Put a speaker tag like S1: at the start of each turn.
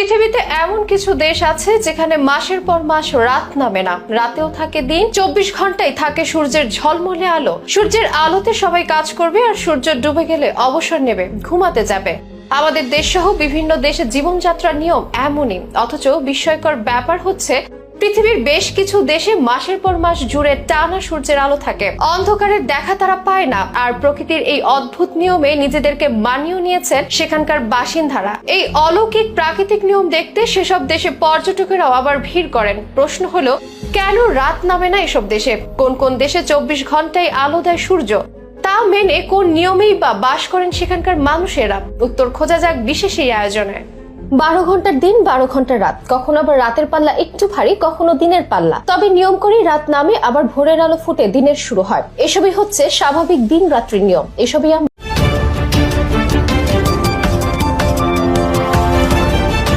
S1: পৃথিবীতে এমন কিছু দেশ আছে যেখানে মাসের পর মাস রাত নামে না। রাতেও থাকে দিন, চব্বিশ ঘন্টায় থাকে সূর্যের ঝলমলে আলো। সূর্যের আলোতে সবাই কাজ করবে আর সূর্য ডুবে গেলে অবসর নেবে, ঘুমাতে যাবে। আমাদের দেশ সহ বিভিন্ন দেশে জীবনযাত্রার নিয়ম এমনই। অথচ বিস্ময়কর ব্যাপার হচ্ছে পৃথিবীর বেশ কিছু দেশে মাসের পর মাস জুড়ে টানা সূর্যের আলো থাকে। অন্ধকারের দেখা তারা পায় না, আর প্রকৃতির এই অদ্ভুত নিয়মে নিজেদেরকে মানিয়ে নিয়েছেন সেখানকার বাসিন্দারা। এই অলৌকিক প্রাকৃতিক নিয়ম দেখতে সেসব দেশে পর্যটকেরাও আবার ভিড় করেন। প্রশ্ন হলো, কেন রাত নামে না এসব দেশে? কোন কোন দেশে চব্বিশ ঘন্টায় আলো দেয় সূর্য? তা মেনে কোন নিয়মেই বা বাস করেন সেখানকার মানুষেরা? উত্তর খোঁজা যাক বিশেষ এই আয়োজনে। বারো ঘণ্টার দিন, বারো ঘণ্টার রাত। কখনো আবার রাতের পাল্লা একটু ভারী, কখনো দিনের পাল্লা। তবে নিয়ম করেই রাত নামে আবার ভোরের আলো ফুটে দিনের শুরু হয়। এসবই হচ্ছে স্বাভাবিক দিন রাত্রির নিয়ম। এসবই